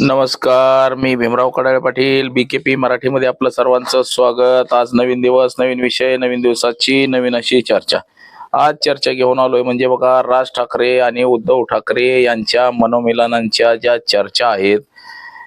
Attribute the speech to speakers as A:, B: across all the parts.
A: नमस्कार मी भीमराव कडाळे पाटील बीकेपी मराठीमध्ये आपलं सर्वांचं स्वागत. आज नवीन दिवस नवीन विषय नवीन दिवसाची नवीन अशी चर्चा. आज चर्चा घेऊन आलोय म्हणजे बघा राज ठाकरे आणि उद्धव ठाकरे यांच्या मनोमिलनांच्या ज्या चर्चा आहेत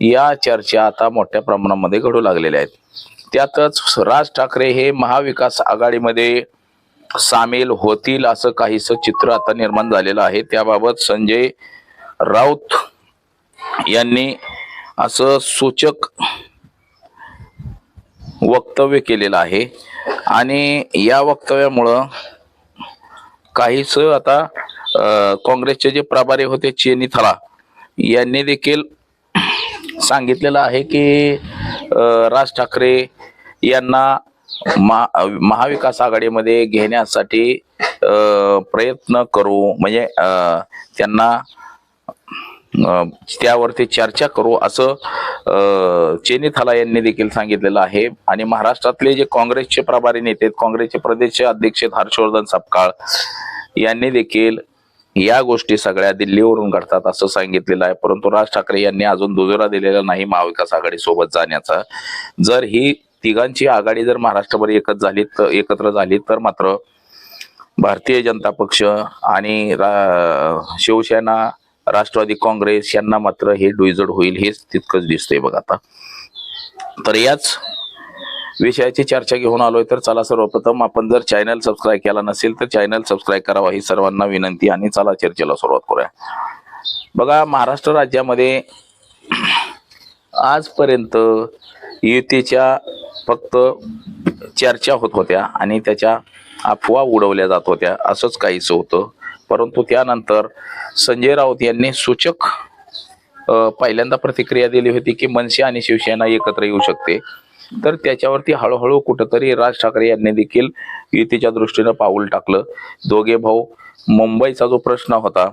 A: या चर्चा आता मोठ्या प्रमाणामध्ये घडू लागलेल्या आहेत. त्यातच राज ठाकरे हे महाविकास आघाडीमध्ये सामील होतील असं काहीसं चित्र आता निर्माण झालेलं आहे. त्याबाबत संजय राऊत यांनी असं सूचक वक्तव्य केलेलं आहे. आणि या वक्तव्यामुळं काहीच आता काँग्रेसचे जे प्रभारी होते चेनी थला यांनी देखील सांगितलेलं आहे की राज ठाकरे यांना महा महाविकास आघाडीमध्ये घेण्यासाठी प्रयत्न करू. म्हणजे त्यांना त्यावरती चर्चा करू असं अं, चेनी थाला यांनी देखील सांगितलेलं आहे. आणि महाराष्ट्रातले जे काँग्रेसचे प्रभारी नेते काँग्रेसचे प्रदेश अध्यक्ष हर्षवर्धन सपकाळ यांनी देखील या गोष्टी सगळ्या दिल्लीवरून घडतात असं सांगितलेलं आहे. परंतु राज ठाकरे यांनी अजून दुजोरा दिलेला नाही महाविकास आघाडी सोबत जाण्याचा. जर ही तिघांची आघाडी जर महाराष्ट्रभर एकच झाली तर एकत्र झाली तर मात्र भारतीय जनता पक्ष आणि रा- शिवसेना राष्ट्रवादी काँग्रेस यांना मात्र हे डुईजड होईल हेच तितकंच दिसतंय बघ आता. तर याच विषयाची चर्चा घेऊन आलोय तर चला सर्वप्रथम आपण जर चॅनल सबस्क्राईब केला नसेल तर चॅनल सबस्क्राईब करावा ही सर्वांना विनंती आणि चला चर्चेला सुरुवात करूया. बघा महाराष्ट्र राज्यामध्ये आजपर्यंत युतीच्या फक्त चर्चा होत होत्या आणि त्याच्या अफवा उडवल्या जात होत्या असंच काहीच होतं. परंतु त्यानंतर संजय राऊत यांनी सूचक पहिल्यांदा प्रतिक्रिया दिली होती की मनसे आणि शिवसेना एकत्र येऊ शकते. तर त्याच्यावरती हळूहळू कुठंतरी राज ठाकरे यांनी देखील युतीच्या दृष्टीनं पाऊल टाकलं. दोघे भाऊ मुंबईचा जो प्रश्न होता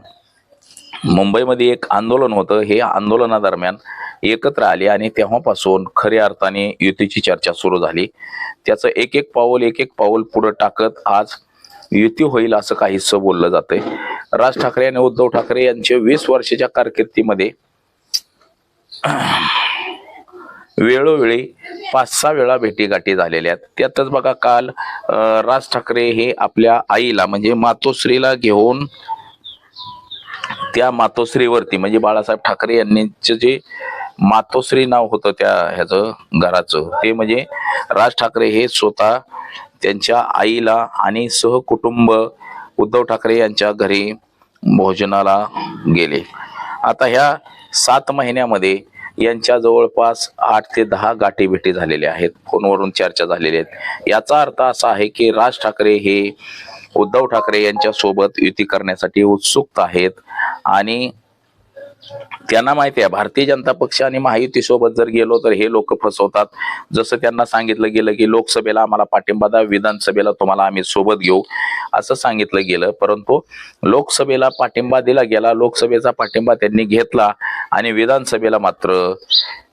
A: मुंबईमध्ये एक आंदोलन होतं. हे आंदोलनादरम्यान एकत्र आले आणि तेव्हापासून खऱ्या अर्थाने युतीची चर्चा सुरू झाली. त्याचं एक एक पाऊल एक एक पाऊल पुढं टाकत आज युती होईल असं काहीसं बोललं जातंय. राज ठाकरे आणि उद्धव ठाकरे यांच्या वीस वर्षाच्या कारकिर्दीमध्ये वेळोवेळी पाच सहा वेळा भेटीगाठी झालेल्या आहेत. त्यातच बघा काल राज ठाकरे हे आपल्या आईला म्हणजे मातोश्रीला घेऊन त्या मातोश्रीवरती म्हणजे बाळासाहेब ठाकरे यांचे जे मातोश्री नाव होतं त्या ह्याचं घराचं ते म्हणजे राज ठाकरे हे स्वतः त्यांच्या आईला आणि सहकुटुंब उद्धव ठाकरे यांच्या घरी भोजनाला गेले. आता ह्या सात महिन्यामध्ये यांच्या जवळपास आठ ते दहा गाठी भेटी झालेल्या आहेत. फोनवरून चर्चा झालेल्या आहेत. याचा अर्थ असा आहे की राज ठाकरे हे उद्धव ठाकरे यांच्या सोबत युती करण्यासाठी उत्सुक आहेत आणि त्यांना माहिती आहे भारतीय जनता पक्ष आणि महायुती सोबत जर गेलो तर हे लोक फसवतात. जसं त्यांना सांगितलं गेलं की लोकसभेला आम्हाला पाठिंबा द्या विधानसभेला तुम्हाला आम्ही सोबत घेऊ असं सांगितलं गेलं. परंतु लोकसभेला पाठिंबा दिला गेला लोकसभेचा पाठिंबा त्यांनी घेतला आणि विधानसभेला मात्र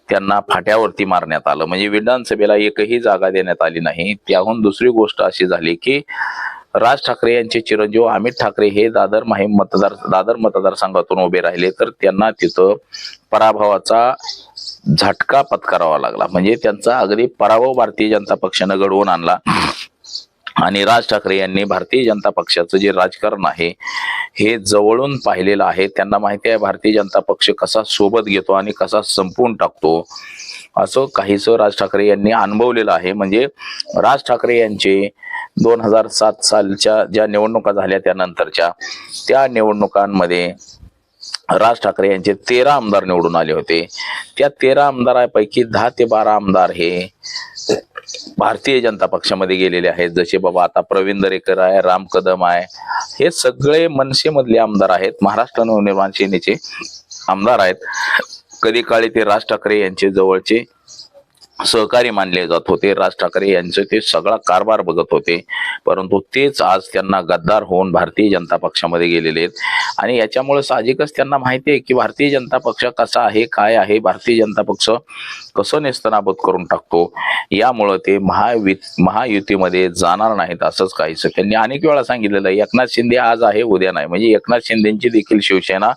A: त्यांना फाट्यावरती मारण्यात आलं. म्हणजे विधानसभेला एकही जागा देण्यात आली नाही. त्याहून दुसरी गोष्ट अशी झाली की राज ठाकरे यांचे चिरंजीव अमित ठाकरे हे दादर माहीम मतदार दादर मतदारसंघातून उभे राहिले तर त्यांना तिथं पराभवाचा झटका पत्करावा लागला. म्हणजे त्यांचा अगदी पराभव भारतीय जनता पक्षानं घडवून आणला. आणि राज ठाकरे यांनी भारतीय जनता पक्षाचं जे राजकारण आहे हे जवळून पाहिलेलं आहे. त्यांना माहिती आहे भारतीय जनता पक्ष कसा सोबत घेतो आणि कसा संपवून टाकतो असं काहीच राज ठाकरे यांनी अनुभवलेलं आहे. म्हणजे राज ठाकरे यांचे दोन हजार सात सालच्या ज्या निवडणुका झाल्या त्यानंतरच्या त्या निवडणुकांमध्ये राज ठाकरे यांचे तेरा आमदार निवडून आले होते. त्या तेरा आमदारापैकी दहा ते बारा आमदार हे भारतीय जनता पक्षामध्ये गेलेले आहेत. जसे बाबा आता प्रवीण दरेकर आहे राम कदम आहे हे सगळे मनसेमधले आमदार आहेत. महाराष्ट्र नवनिर्माण सेनेचे आमदार आहेत. कधी काळी ते राज ठाकरे यांचे जवळचे सहकारी मानले जात होते. राज ठाकरे यांचे ते सगळा कारभार बघत होते. परंतु तेच आज त्यांना गद्दार होऊन भारतीय जनता पक्षामध्ये गेलेले आहेत. आणि याच्यामुळे साहजिकच त्यांना माहिती आहे की भारतीय जनता पक्ष कसा आहे काय आहे भारतीय जनता पक्ष कसं नेस्तनाबूत करून टाकतो? यामुळं ते महावि महायुतीमध्ये जाणार नाहीत असंच काहीच त्यांनी अनेक वेळा सांगितलेलं आहे. एकनाथ शिंदे आज आहे उद्या नाही. म्हणजे एकनाथ शिंदेची देखील शिवसेना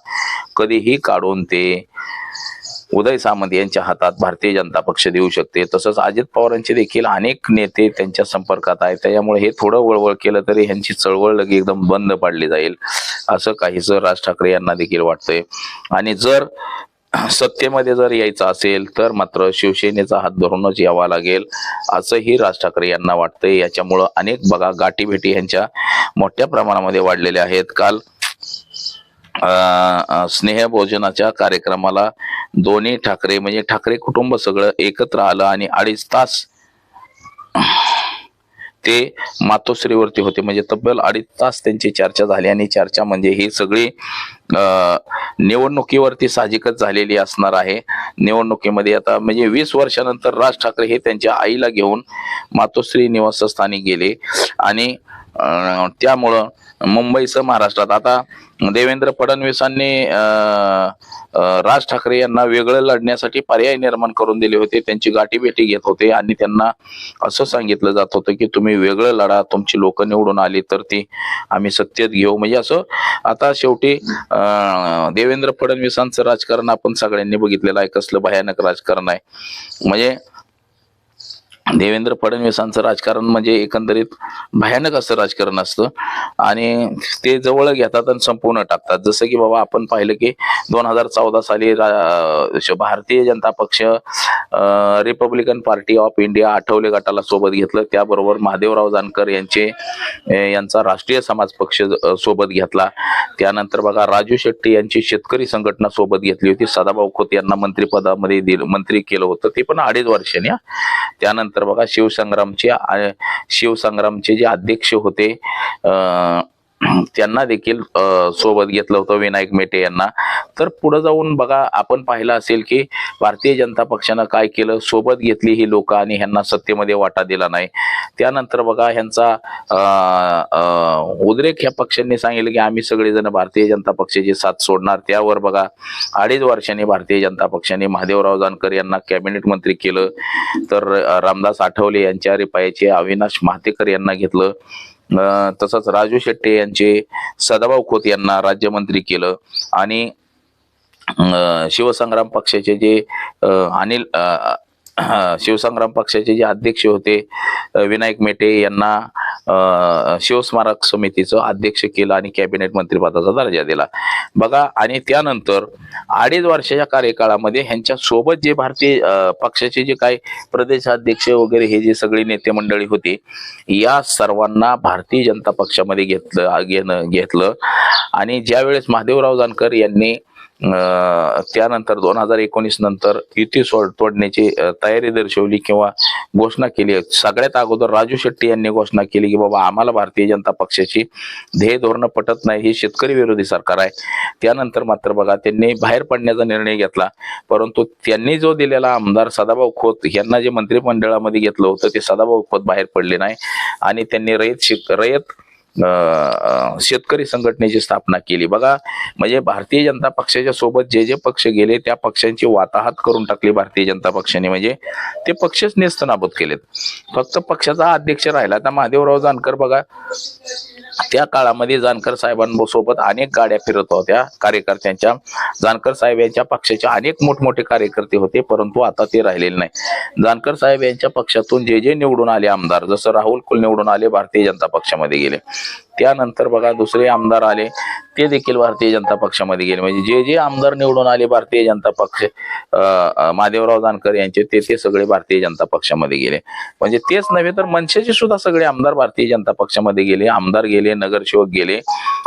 A: कधीही काढून ते उदय सामंत यांच्या हातात भारतीय जनता पक्ष देऊ शकते. तसंच अजित पवारांचे देखील अनेक नेते त्यांच्या संपर्कात आहेत. त्याच्यामुळे हे थोडं वळवळ केलं तरी ह्यांची चळवळ लगे एकदम बंद पाडली जाईल. असं काहीच राज ठाकरे यांना देखील वाटतंय. आणि जर सत्तेमध्ये जर यायचं असेल तर मात्र शिवसेनेचा हात धरूनच यावा लागेल असंही राज ठाकरे यांना वाटतंय. याच्यामुळं अनेक बघा गाठीभेटी ह्यांच्या मोठ्या प्रमाणामध्ये वाढलेल्या आहेत. काल स्नेहभोजनाच्या कार्यक्रमाला दोन्ही ठाकरे म्हणजे ठाकरे कुटुंब सगळं एकत्र आलं आणि अडीच तास ते मातोश्रीवरती होते. म्हणजे तब्बल अडीच तास त्यांची चर्चा झाली आणि चर्चा म्हणजे ही सगळी निवडणुकीवरती साहजिकच झालेली असणार आहे. निवडणुकीमध्ये आता म्हणजे वीस वर्षानंतर राज ठाकरे हे त्यांच्या आईला घेऊन मातोश्री निवासस्थानी गेले आणि त्यामुळं मुंबईसह महाराष्ट्रात. आता देवेंद्र फडणवीसांनी राज ठाकरे यांना वेगळं लढण्यासाठी पर्याय निर्माण करून दिले होते. त्यांची गाठीभेटी घेत होते आणि त्यांना असं सांगितलं जात होतं की तुम्ही वेगळं लढा तुमची लोक निवडून आली तर ती आम्ही सत्तेत घेऊ. म्हणजे असं आता शेवटी देवेंद्र फडणवीसांचं राजकारण आपण सगळ्यांनी बघितलेलं आहे. कसलं भयानक राजकारण आहे. म्हणजे देवेंद्र फडणवीसांचं राजकारण म्हणजे एकंदरीत भयानक असं राजकारण असतं. आणि ते जवळ घेतात आणि संपूर्ण टाकतात. जसं की बाबा आपण पाहिलं की दोन हजार चौदा साली रा- श- Bharatiya Janata Paksha Republican Party of India Athawale गटाला सोबत घेतलं. त्याबरोबर महादेवराव जानकर यांचे यांचा राष्ट्रीय समाज पक्ष सोबत घेतला. त्यानंतर बघा राजू शेट्टी यांची शेतकरी संघटना सोबत घेतली होती. सदाभाऊ खोत यांना मंत्रिपदामध्ये दिलं मंत्री केलं होतं. ते पण अडीच वर्षांनी त्यानंतर त्यानंतर बघा शिवसंग्रामचे शिवसंग्रामचे जे अध्यक्ष होते त्यांना देखील सोबत घेतलं होतं विनायक मेटे यांना. तर पुढे जाऊन बघा आपण पाहिलं असेल की भारतीय जनता पक्षानं काय केलं? सोबत घेतली ही लोक आणि ह्यांना सत्तेमध्ये वाटा दिला नाही. त्यानंतर बघा ह्यांचा उद्रेक ह्या पक्षांनी सांगितलं की आम्ही सगळेजण भारतीय जनता पक्षाची साथ सोडणार. त्यावर बघा अडीच वर्षांनी भारतीय जनता पक्षाने महादेवराव जानकर यांना कॅबिनेट मंत्री केलं. तर रामदास आठवले यांच्या रिपायाचे अविनाश महातेकर यांना घेतलं. तसंच राजू शेट्टे यांचे सदाभाऊ खोत यांना राज्यमंत्री केलं. आणि शिवसंग्राम पक्षाचे जे अनिल शिवसंग्राम पक्षाचे जे अध्यक्ष होते विनायक मेटे यांना शिवस्मारक समितीचं अध्यक्ष केलं आणि कॅबिनेट मंत्रिपदाचा दर्जा दिला. बघा आणि त्यानंतर अडीच वर्षाच्या कार्यकाळामध्ये ह्यांच्या सोबत जे भारतीय पक्षाचे जे काही प्रदेशाध्यक्ष वगैरे हे जे सगळी नेते मंडळी होती या सर्वांना भारतीय जनता पक्षामध्ये घेतलं घेणं घेतलं. आणि ज्यावेळेस महादेवराव जानकर यांनी त्यानंतर दोन हजार एकोणीस नंतर युती सोड तोडण्याची तयारी दर्शवली किंवा घोषणा केली. सगळ्यात अगोदर राजू शेट्टी यांनी घोषणा केली की बाबा आम्हाला भारतीय जनता पक्षाची ध्येय धोरणं पटत नाही हे शेतकरी विरोधी सरकार आहे. त्यानंतर मात्र बघा त्यांनी बाहेर पडण्याचा निर्णय घेतला. परंतु त्यांनी जो दिलेला आमदार सदाभाऊ खोत यांना जे मंत्रिमंडळामध्ये घेतलं होतं ते सदाभाऊ खोत बाहेर पडले नाही. आणि त्यांनी रयत रयत शेतकरी संघटनेची स्थापना केली. बघा म्हणजे भारतीय जनता पक्षाच्या सोबत जे जे पक्ष गेले त्या पक्षांची वाताहत करून टाकली भारतीय जनता पक्षाने. म्हणजे ते पक्षच नेस्तनाबूत केलेत. फक्त पक्षाचा अध्यक्ष राहिला आता महादेवराव जानकर बघा त्या काळामध्ये जानकर साहेबांसोबत अनेक गाड्या फिरत होत्या. कार्यकर्त्यांच्या जानकर साहेब यांच्या पक्षाचे अनेक मोठमोठे कार्यकर्ते होते परंतु आता ते राहिलेले नाही. जानकर साहेब यांच्या पक्षातून जे जे निवडून आले आमदार जसं राहुल कुल निवडून आले भारतीय जनता पक्षामध्ये गेले. त्यानंतर बघा दुसरे आमदार आले ते देखील भारतीय जनता पक्षामध्ये गेले. म्हणजे जे जे आमदार निवडून आले भारतीय जनता पक्ष अं, महादेवराव जानकर यांचे ते ते सगळे भारतीय जनता पक्षामध्ये गेले. म्हणजे तेच नव्हे तर मनसेचे सुद्धा सगळे आमदार भारतीय जनता पक्षामध्ये गेले आमदार गेले नगरसेवक गेले.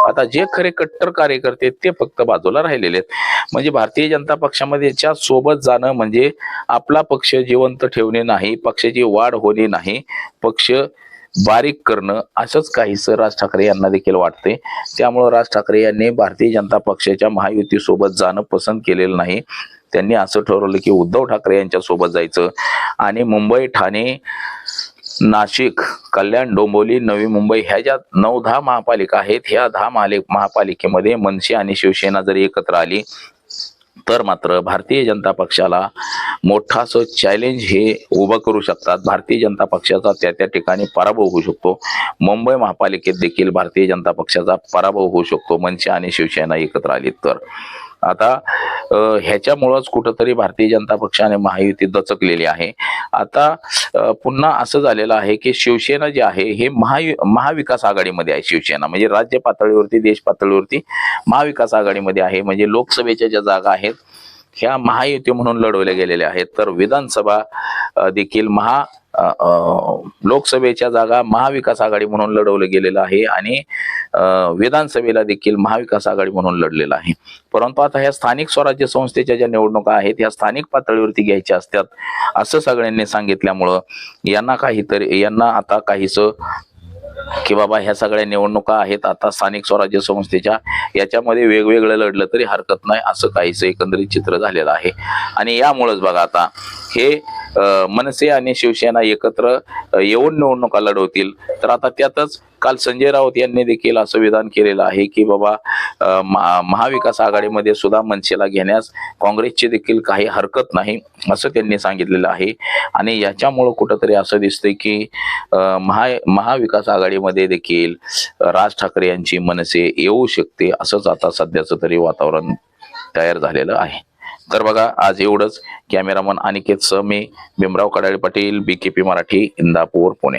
A: आता जे खरे कट्टर कार्यकर्ते ते फक्त बाजूला राहिलेले आहेत. म्हणजे भारतीय जनता पक्षामध्ये सोबत जाणं म्हणजे आपला पक्ष जिवंत ठेवणे नाही पक्षाची वाढ होणे नाही. पक्ष बारीक करणं असंच काहीसं राज ठाकरे यांना देखील वाटते. त्यामुळं राज ठाकरे यांनी भारतीय जनता पक्षाच्या महायुती सोबत जाणं पसंत केलेलं नाही. त्यांनी असं ठरवलं की उद्धव ठाकरे यांच्या सोबत जायचं. आणि मुंबई ठाणे नाशिक कल्याण डोंबिवली नवी मुंबई ह्या ज्या नऊ दहा महापालिका आहेत ह्या दहा महाले महापालिकेमध्ये मनसे आणि शिवसेना जर एकत्र आली तर मात्र भारतीय जनता पक्षाला मोठा असं चॅलेंज हे उभं करू शकतात. भारतीय जनता पक्षाचा त्या त्या ठिकाणी पराभव होऊ शकतो. मुंबई महापालिकेत देखील भारतीय जनता पक्षाचा पराभव होऊ शकतो. मनसे आणि शिवसेना एकत्र आली तर. आता ह्याच्यामुळंच कुठंतरी भारतीय जनता पक्ष आणि महायुती दचकलेली आहे. आता पुन्हा असं झालेलं आहे की शिवसेना जे आहे हे महायु महाविकास आघाडीमध्ये आहे शिवसेना. म्हणजे राज्य पातळीवरती देश पातळीवरती महाविकास आघाडीमध्ये आहे. म्हणजे लोकसभेच्या ज्या जागा आहेत ह्या महायुती म्हणून लढवल्या गेलेल्या आहेत. तर विधानसभा देखील महा लोकसभेच्या जागा महाविकास आघाडी म्हणून लढवलं गेलेलं आहे आणि विधानसभेला देखील महाविकास आघाडी म्हणून लढलेलं आहे. परंतु आता ह्या स्थानिक स्वराज्य संस्थेच्या ज्या निवडणुका आहेत ह्या स्थानिक पातळीवरती घ्यायच्या असतात असं सगळ्यांनी सांगितल्यामुळं यांना काहीतरी यांना आता काहीसं की बाबा ह्या सगळ्या निवडणुका आहेत आता स्थानिक स्वराज्य संस्थेच्या याच्यामध्ये वेगवेगळं लढलं तरी हरकत नाही असं काहीच एकंदरीत चित्र झालेलं आहे. आणि यामुळेच बघा आता हे मनसे आणि शिवसेना एकत्र येऊन निवडणुका लढवतील तर आता त्यातच काल संजय राऊत यांनी देखील असं विधान केलेलं आहे की बाबा महा- महाविकास आघाडीमध्ये सुद्धा मनसेला घेण्यास काँग्रेसची देखील काही हरकत नाही असं त्यांनी सांगितलेलं आहे. आणि याच्यामुळं कुठंतरी असं दिसतंय की महा महाविकास आघाडीमध्ये देखील राज ठाकरे यांची मनसे येऊ शकते असंच आता सध्याचं तरी वातावरण तयार झालेलं आहे. तर बघा आज एवढंच. कॅमेरामन अनिकेत सह मी Bhimrao Kadale Patil B K P Marathi Indapur Pune.